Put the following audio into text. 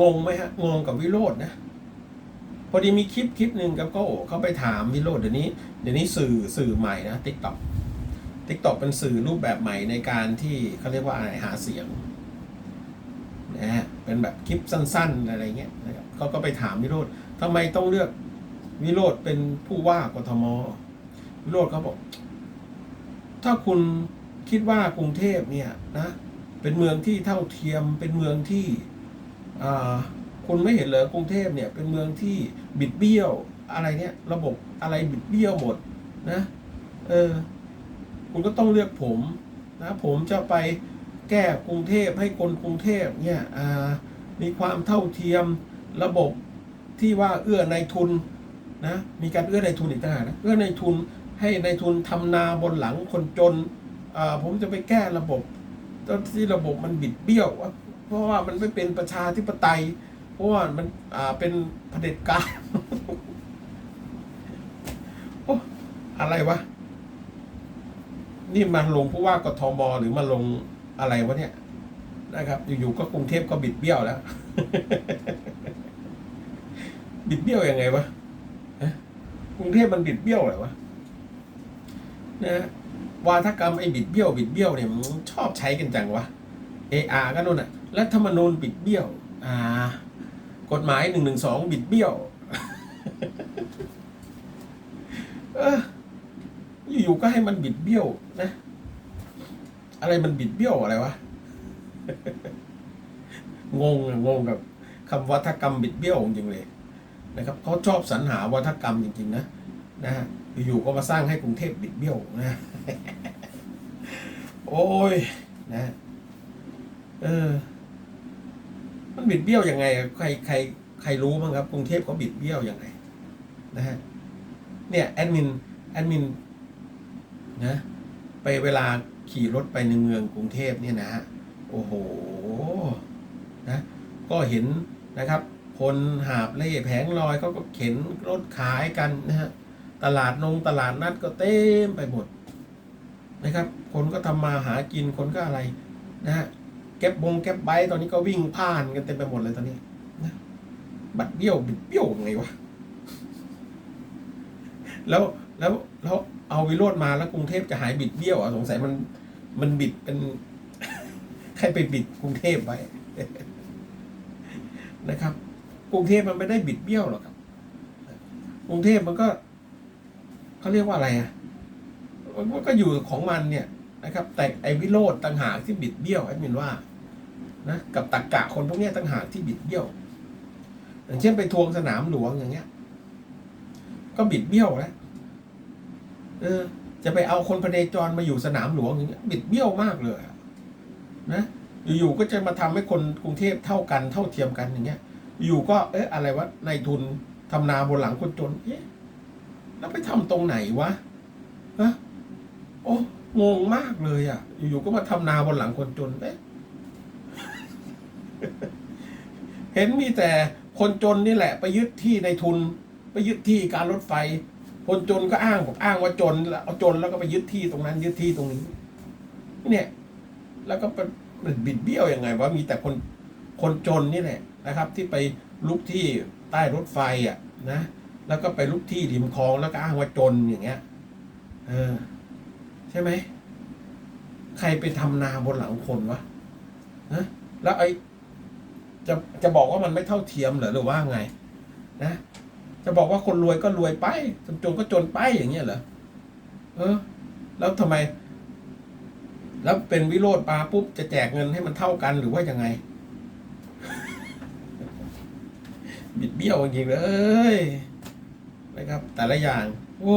งงไหมฮะงงกับวิโรจน์นะพอดีมีคลิปคลิปหนึ่งกับก็เขาไปถามวิโรจน์เดี๋ยวนี้เดี๋ยวนี้สื่อสื่อใหม่นะทิกต็อกทิกต็อกเป็นสื่อรูปแบบใหม่ในการที่เขาเรียกว่าอะไรหาเสียงนะฮะเป็นแบบคลิปสั้น ๆอะไรเงี้ยนะครับเขาก็ไปถามวิโรจน์ทำไมต้องเลือกวิโรจน์เป็นผู้ว่ากทมวิโรจน์เขาบอก ถ้าคุณคิดว่ากรุงเทพเนี่ยนะ เป็นเมืองที่เท่าเทียมเป็นเมืองที่ คุณไม่เห็นเหรอกรุงเทพเนี่ยเป็นเมืองที่บิดเบี้ยวอะไรเนี่ยระบบอะไรบิดเบี้ยวหมดนะเออคุณก็ต้องเลือกผมนะผมจะไปแก้กรุงเทพให้คนกรุงเทพเนี่ยมีความเท่าเทียมระบบที่ว่าเอื้อในทุนนะมีการเอื้อในทุนอีกต่างหากนะเอื้อในทุนให้ในทุนทำนาบนหลังคนจนผมจะไปแก้ระบบที่ระบบมันบิดเบี้ยว เพราะว่ามันไม่เป็นประชาธิปไตย เพราะว่ามันอ่าเป็นเผด็จการโอ้อะไรวะ นี่มาลงผู้ว่ากทมหรือมาลงอะไรวะเนี่ยนะครับ อยู่ๆก็กรุงเทพก็บิดเบี้ยวแล้ว บิดเบี้ยวยังไงวะกรุงเทพมันบิดเบี้ยวเหรอวะนะฮะวาทกรรมไอ้บิดเบี้ยวบิดเบี้ยวเนี่ยมันชอบใช้กันจังวะ เออาก็นู่นน่ะรัฐธรรมนูญบิดเบี้ยว อ่า กฎหมายหนึ่งหนึ่งสองบิดเบี้ยวเอออยู่ๆก็ให้มันบิดเบี้ยวนะ อะไรมันบิดเบี้ยวอะไรวะ งงงงกับคำวัฒกรรมบิดเบี้ยวจริงเลยนะครับเขาชอบสรรหาวัฒกรรมจริงๆนะนะฮะอยู่ๆก็มาสร้างให้กรุงเทพบิดเบี้ยวนะ โอ้ยนะ เออ มันบิดเบี้ยวยังไง ใครใครใครรู้บ้างครับ กรุงเทพเขาบิดเบี้ยวยังไง นะฮะ เนี่ยแอดมินแอดมินนะไปเวลาขี่รถไปในเมืองกรุงเทพเนี่ยนะฮะโอ้โหนะก็เห็นนะครับ คนหาบเล่แผงลอยเขาก็เข็นรถขายกันนะฮะตลาดนงตลาดนัดก็เต็มไปหมดนะครับ คนก็ทำมาหากินคนก็อะไรนะฮะ แก็บบงแก็บไบค์ตอนนี้ก็วิ่งผ่านกันเต็มไปหมดเลยตอนนี้นะบัดเบี้ยวบิดเบี้ยวยังไงวะแล้วแล้วแล้วเอาวิโรธมาแล้วกรุงเทพจะหายบิดเบี้ยวอะสงสัยมันมันบิดเป็น ใครไปบิดกรุงเทพไว้นะครับ กรุงเทพมันไม่ได้บิดเบี้ยวหรอกครับ กรุงเทพมันก็เขาเรียกว่าอะไรอะมันก็อยู่ของมันเนี่ยนะครับ แต่ไอวิโรธต่างหากที่บิดเบี้ยวแอดมินว่า นะกับตักกะคนพวกนี้ต่างหากที่บิดเบี้ยว อย่างเช่นไปทวงสนามหลวงอย่างเงี้ย ก็บิดเบี้ยวแล้วเออ จะไปเอาคนพเนจรมาอยู่สนามหลวงอย่างเงี้ย บิดเบี้ยวมากเลยนะอยู่ๆก็จะมาทำให้คนกรุงเทพเท่ากันเท่าเทียมกันอย่างเงี้ย อยู่ก็เอ๊ะอะไรวะนายทุนทำนาบนหลังคนจน เอ๊ะแล้วไปทำตรงไหนวะฮะโอ้งงมากเลยอะ อยู่ๆก็มาทำนาบนหลังคนจนเอ๊ะ เห็นมีแต่คนจนนี่แหละ ไปยึดที่ในทุน ไปยึดที่การรถไฟ คนจนก็อ้างบอกอ้างว่าจนแล้วเอาจนแล้วก็ไปยึดที่ตรงนั้น ยึดที่ตรงนี้ เนี่ย แล้วก็เป็นมันบิดเบี้ยวยังไงว่ามีแต่คนคนจนนี่แหละนะครับ ที่ไปลุกที่ใต้รถไฟอะนะแล้วก็ไปลุกที่ริมคลองแล้วก็อ้างว่าจนอย่างเงี้ยเออใช่ไหม ใครไปทำนาบนหลังคนวะนะแล้วไอ้ จะจะบอกว่ามันไม่เท่าเทียมเหรอหรือว่าไง นะ จะบอกว่าคนรวยก็รวยไปคนจนก็จนไปอย่างเงี้ยเหรอเออ แล้วทำไม แล้วเป็นวิโรธปาปุ๊บจะแจกเงินให้มันเท่ากันหรือว่ายังไง บิดเบี้ยวจริงเลยนะครับ แต่ละอย่าง โอ้